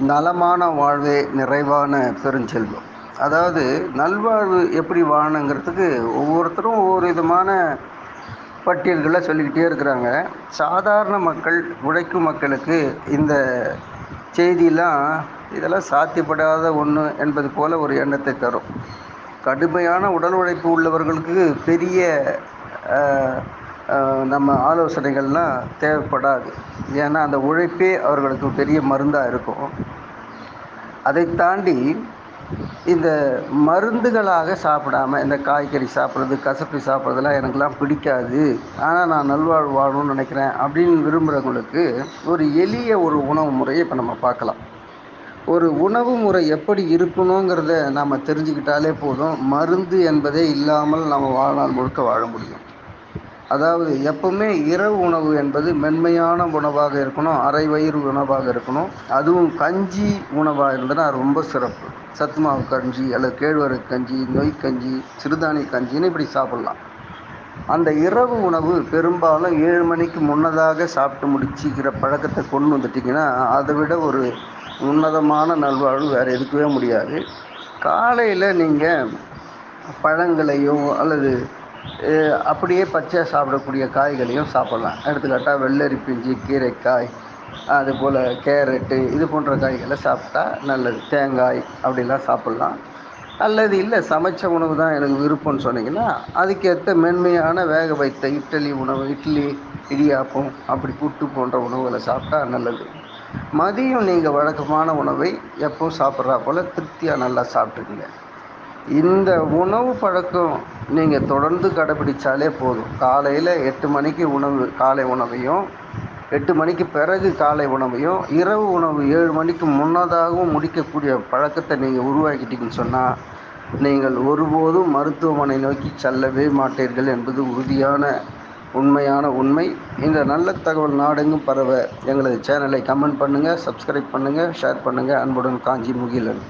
நலமான வாழ்வே நிறைவான பெருஞ்செல்வம். அதாவது நல்வாழ்வு எப்படி வாழணுங்கிறதுக்கு ஒவ்வொருத்தரும் ஒவ்வொரு விதமான பட்டியல்களை சொல்லிக்கிட்டே இருக்கிறாங்க. சாதாரண மக்கள் உழைக்கும் மக்களுக்கு இந்த செய்தியெல்லாம் இதெல்லாம் சாத்தியப்படாத ஒன்று என்பது போல ஒரு எண்ணத்தை தரும். கடுமையான உடல் உழைப்பு உள்ளவர்களுக்கு பெரிய நம்ம ஆலோசனைகள்லாம் தேவைப்படாது. ஏன்னா அந்த உழைப்பே அவர்களுக்கு பெரிய மருந்தாக இருக்கும். அதை தாண்டி இந்த மருந்துகளாக சாப்பிடாம இந்த காய்கறி சாப்பிட்றது கசப்பி சாப்பிட்றதெல்லாம் எனக்குலாம் பிடிக்காது. ஆனால் நான் நல்வாழ்வு வாழணும்னு நினைக்கிறேன் அப்படின்னு விரும்புகிறவங்களுக்கு ஒரு எளிய ஒரு உணவு முறையை இப்போ நம்ம பார்க்கலாம். ஒரு உணவு முறை எப்படி இருக்கணுங்கிறத நாம் தெரிஞ்சுக்கிட்டாலே போதும். மருந்து என்பதே இல்லாமல் நம்ம வாழ்நாள் முழுக்க வாழ முடியும். அதாவது எப்பவுமே இரவு உணவு என்பது மென்மையான உணவாக இருக்கணும் அரை வயிறு உணவாக இருக்கணும். அதுவும் கஞ்சி உணவாக இருந்ததுன்னா ரொம்ப சிறப்பு. சத்து மாவு கஞ்சி அல்லது கேழ்வரகு கஞ்சி நொய் கஞ்சி சிறுதானிய கஞ்சின்னு இப்படி சாப்பிட்லாம். அந்த இரவு உணவு பெரும்பாலும் ஏழு மணிக்கு முன்னதாக சாப்பிட்டு முடிச்சிக்கிற பழக்கத்தை கொண்டு வந்துட்டிங்கன்னா அதை விட ஒரு உன்னதமான நல்வாழ்வு வேறு எதுக்கவே முடியாது. காலையில் நீங்கள் பழங்களையோ அல்லது அப்படியே பச்சையாக சாப்பிடக்கூடிய காய்களையும் சாப்பிட்லாம். எடுத்துக்காட்டால் வெள்ளரி பிஞ்சு கீரைக்காய் அதுபோல் கேரட்டு இது போன்ற காய்களை சாப்பிட்டா நல்லது. தேங்காய் அப்படிலாம் சாப்பிட்லாம். அல்லது இல்லை சமைச்ச உணவு தான் எனக்கு விருப்பம்னு சொன்னீங்கன்னா அதுக்கேற்ற மென்மையான வேக வைத்த இட்லி உணவு இட்லி இடியாப்பம் அப்படி புட்டு போன்ற உணவுகளை சாப்பிட்டா நல்லது. மதியம் நீங்கள் வழக்கமான உணவை எப்போ சாப்பிட்றா போல் திருப்தியாக நல்லா சாப்பிட்டுக்குங்க. இந்த உணவு பழக்கம் நீங்கள் தொடர்ந்து கடைபிடிச்சாலே போதும். காலையில் எட்டு மணிக்கு உணவு காலை உணவையும் எட்டு மணிக்கு பிறகு காலை உணவையும் இரவு உணவு ஏழு மணிக்கு முன்னதாகவும் முடிக்கக்கூடிய பழக்கத்தை நீங்கள் உருவாக்கிட்டீங்கன்னு சொன்னால் நீங்கள் ஒருபோதும் மருத்துவமனை நோக்கி செல்லவே மாட்டீர்கள் என்பது உறுதியான உண்மையான உண்மை. இந்த நல்ல தகவல் நாடெங்கும் பரவ எங்களது சேனலை கமெண்ட் பண்ணுங்கள் சப்ஸ்கிரைப் பண்ணுங்கள் ஷேர் பண்ணுங்கள் அன்புடன் காஞ்சி முகிலன்.